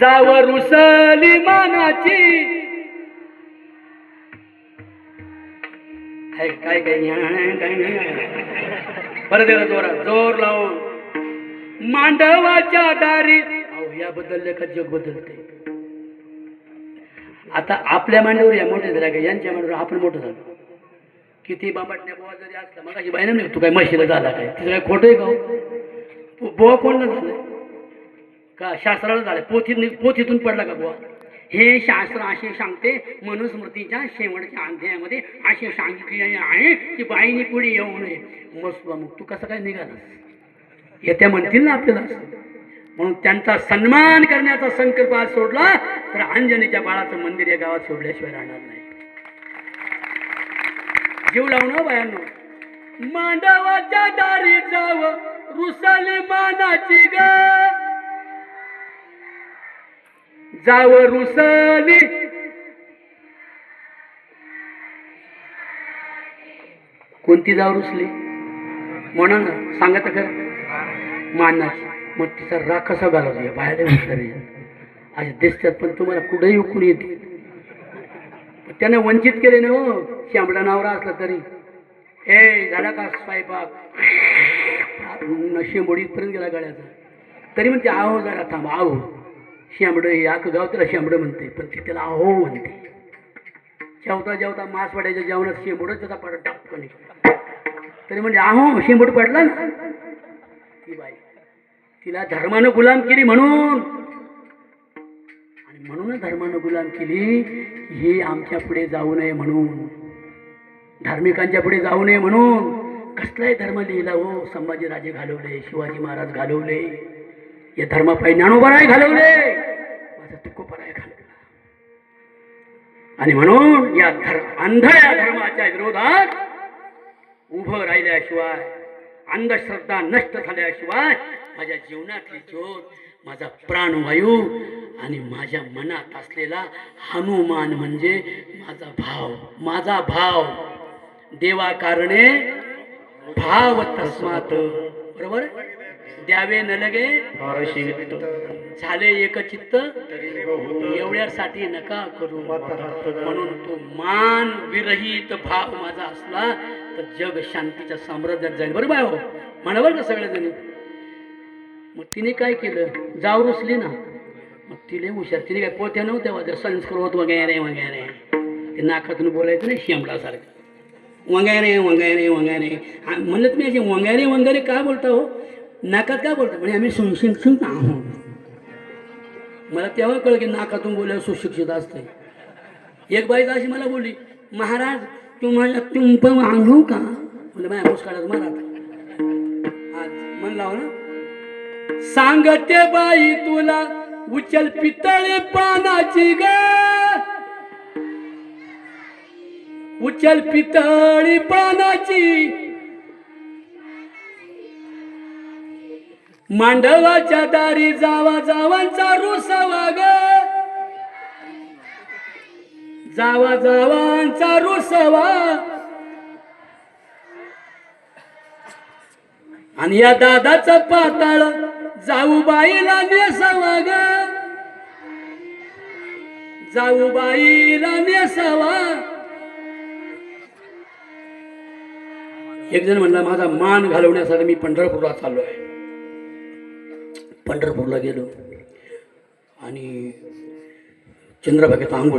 जावर रुसली मानाची. हाय, काय काय नाही जोरात जोर लावून. मांडवाच्या दारी अहो या बदलले का जग बदलते. आता आपल्या मांडीवर या मोठे झाल्या का यांच्या मांडीवर आपण मोठं झालो. किती बाबाटण्या बोवा जरी असला मग अशी बाई नाही तू काय म्हशीला झाला काय? तिचं काय खोटं आहे का हो? बोवा कोणला का शास्त्राला झालं? पोथी पोथीतून पडला का बुवा? हे शास्त्र असे सांगते मनुस्मृतीच्या शेवटच्या अध्यायामध्ये असे सांगितले आहे की बाईने पुढे येऊ नये. मस्त मग तू कसं काय निघालास? येत्या म्हणतील ना आपल्याला म्हणून त्यांचा सन्मान करण्याचा संकल्प आज सोडला तर अंजनीच्या बाळाचं मंदिर या गावात सोडल्याशिवाय राहणार नाही. जीव लावणं हो बायांनो. मांडवाच्या दारी जाव रुसाली मानाची गा जाव रुसली कोणती जाव रुसली? म्हणा ना सांगा तर खरं. मानाची मग तिचा राग कसा घालवतो बाहेर हुशार असे दिसतात पण तुम्हाला कुठेही उकून येते त्याने वंचित केले ना हो शांबडा नावरा असला तरी. ए झाला का स्वयंपाक? शेंबोडीपर्यंत गेला गाड्याचा तरी म्हणते आहो जरा थांब आहो. शेंबडं याक गाव त्याला शेंबडं म्हणते पण ती त्याला अहो म्हणते. जेवता जेवता मासवाड्याच्या जेवणात शेंबडच त्याचा पडत टाकतो तरी म्हणजे आहो शेंबड पडला ना. ती बाई तिला धर्मानं गुलाम केली म्हणून. आणि म्हणूनच धर्मानं गुलाम केली ही आमच्या पुढे जाऊ नये म्हणून. धार्मिकांच्या पुढे जाऊ नये म्हणून. कसलाही धर्म लिहिला हो संभाजीराजे घालवले शिवाजी महाराज घालवले. या धर्मापायी ज्ञानोबराय घालवले. माझा तुकोपराय घालवला. आणि म्हणून या धर्म अंधळ्या धर्माच्या विरोधात उभं राहिल्याशिवाय अंधश्रद्धा नष्ट झाल्याशिवाय माझ्या जीवनातली ज्योत माझा प्राणवायू आणि माझ्या मनात असलेला हनुमान म्हणजे माझा भाव माझा भाव. देवा कारणे भाव तस्मात. बरोबर? द्यावे न लगे झाले एकचित्त एवढ्यासाठी नका करू. म्हणून तो मान विरहित भाव माझा असला तर जग शांतीच्या साम्राज्यात जाईल. बरोबर आहे हो? म्हणावर का सगळ्याजणी मग तिने काय केलं? जाव रुसली ना. मग तिने हुशार. तिने काय पोत्या नव्हत्या वाजर संस्कृत वगैरे वगैरे. ते नाकातून बोलायचं नाही शेंबडासारखं वगैरे वगैरे वगैरे. म्हणलं तुम्ही असे वगैरे वगैरे का बोलता हो? नाकात का बोलतो? म्हणजे आम्ही सुशिक्षित आहोत. मला तेव्हा कळलं की नाकातून बोलायला सुशिक्षित असते एक बाई अशी मला बोलली महाराज तुम्हाला तुंप आणू का? म्हणलं माझ्या मुस्काळात महाराज आज मन लाव ना. सांगते बाई तुला उचल पितळे पानाची ग. उचल पितळी पानाची मांडवाच्या दारी जावा जावांचा रुसवा ग जावा जावांचा रुसवा आणि या दादाचा पाताळ जाऊ बाईला नेसावा ग जाऊ बाईला नेसावा एक जण म्हणला माझा मान घालवण्यासाठी मी पंढरपुरात आलो आहे पंढरपूरला गेलो आणि चंद्रभागेत आंघोळ